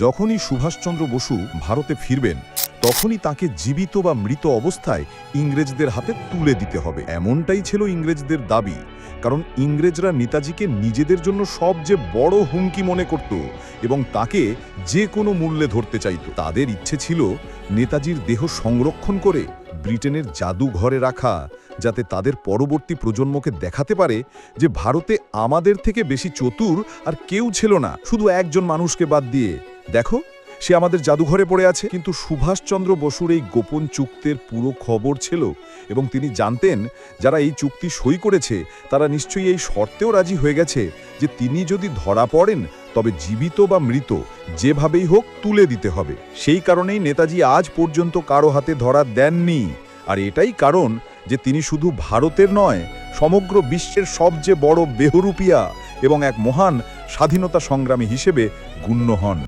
যখনই সুভাষচন্দ্র বসু ভারতে ফিরবেন, তখনই তাকে জীবিত বা মৃত অবস্থায় ইংরেজদের হাতে তুলে দিতে হবে। এমনটাই ছিল ইংরেজদের দাবি, কারণ ইংরেজরা নেতাজিকে নিজেদের জন্য সবচেয়ে বড় হুমকি মনে করত এবং তাকে যে কোনো মূল্যে ধরতে চাইত। তাদের ইচ্ছে ছিল নেতাজির দেহ সংরক্ষণ করে ব্রিটেনের জাদুঘরে রাখা, যাতে তাদের পরবর্তী প্রজন্মকে দেখাতে পারে যে ভারতে আমাদের থেকে বেশি চতুর আর কেউ ছিল না, শুধু একজন মানুষকে বাদ দিয়ে দেখো, সে আমাদের জাদুঘরে পড়ে আছে। কিন্তু সুভাষচন্দ্র বসুর এই গোপন চুক্তির পুরো খবর ছিল এবং তিনি জানতেন, যারা এই চুক্তি সই করেছে, তারা নিশ্চয়ই এই শর্তেও রাজি হয়ে গেছে যে তিনি যদি ধরা পড়েন, তবে জীবিত বা মৃত, যেভাবেই হোক তুলে দিতে হবে। সেই কারণেই নেতাজি আজ পর্যন্ত কারও হাতে ধরা দেননি। আর এটাই কারণ যে তিনি শুধু ভারতের নয়, সমগ্র বিশ্বের সবচেয়ে বড় বেহরুপিয়া এবং এক মহান স্বাধীনতা সংগ্রামী হিসেবে গুণ্য হন।